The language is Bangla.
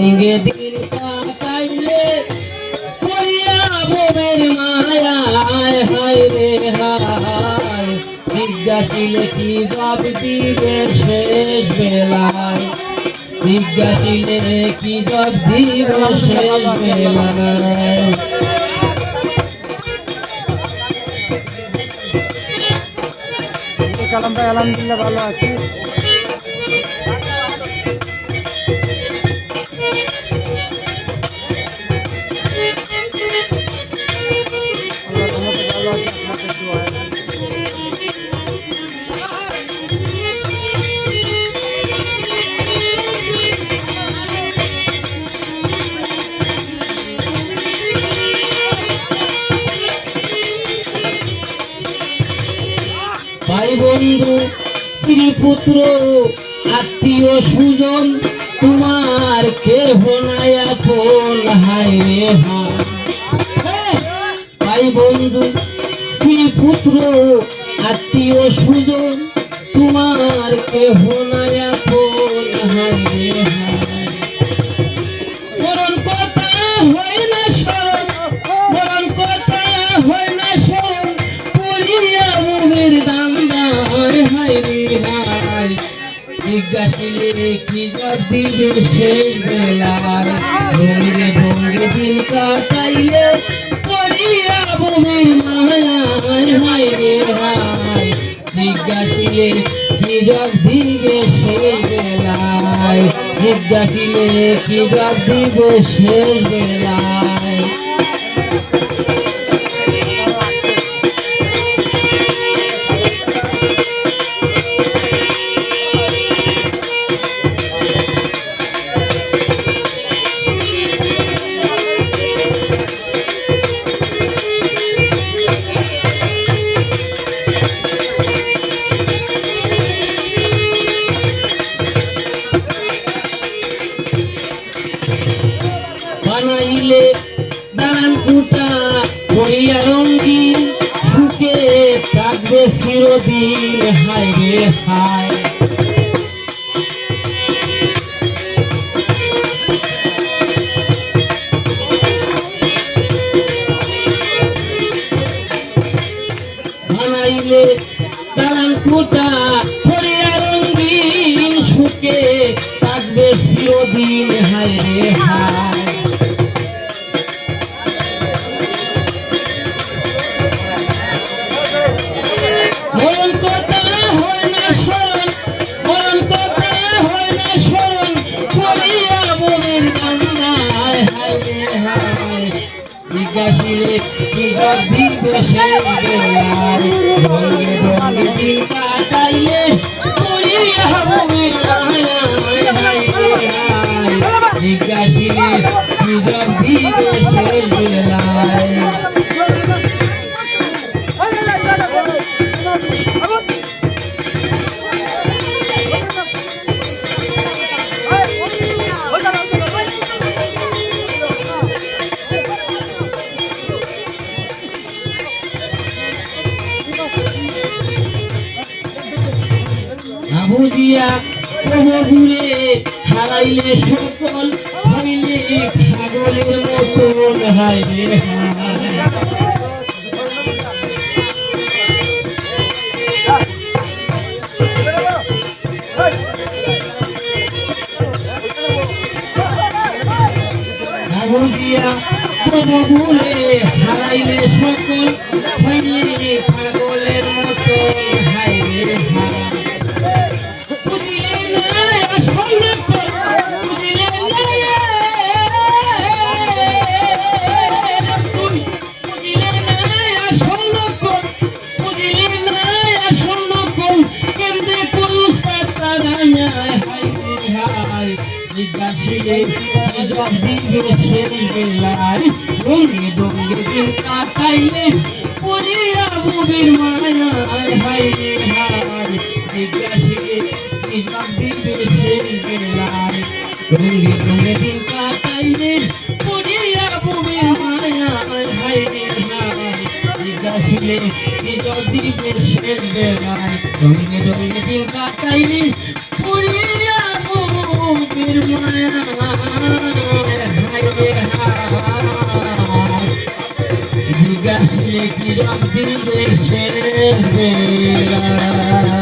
সঙ্গে কি জব দিবে শেষ বেলায়? জিজ্ঞাসিলে কি জব দিবে শেষ বেলায়? ভালো আছি। বন্ধু আত্মীয় সুজন, তোমার কেহ নাই আপন হায় হায়। ভাই বন্ধু স্ত্রী আত্মীয় সুজন, তোমার কেহ নাই আপন হায় রে হায়। কি দিবে শেষ বেলার? ভঙ্গে ভঙ্গে দিন কাটাইলে করিয়া মুখের মায়া হায় রে হায়। জিজ্ঞাসিলে, কি দিবে শেষ বেলায়? জিজ্ঞাসিলে, কি দিবে শেষ বেলায়? বানাইলে দালান কুটা করিয়া রঙ্গিন সুখে থাকবে চিরদিন, হায় রে হায়। দালান কুটা করিয়া রঙ্গিন সুখে থাকবে চিরদিন, হায় রে হায়। জিজ্ঞাসিলে কি গর্ভীর দেশে বেলায় রঙে রঙে দিন কাটাইলে আবুজিয়া প্রভুরে হারাইলে সকল হইলে পাগলের মতন হায় রে হায়। হারাইলে সকল হইলে পাগলের মতন হায় রে কাটাইলে পড়িয়া বুবির মায়া হাই হাই জিজ্ঞাসিলে দিবে সেই বেলায় রঙে রঙে দিন কাটাইলে পড়িয়া জব দিবে সেই বেলায়। রঙে রঙে দিন কাটাইলে পড়িয়া বুবির মায়া হায় রে হায় জিজ্ঞাসলে কি রং দিলে সে বেলা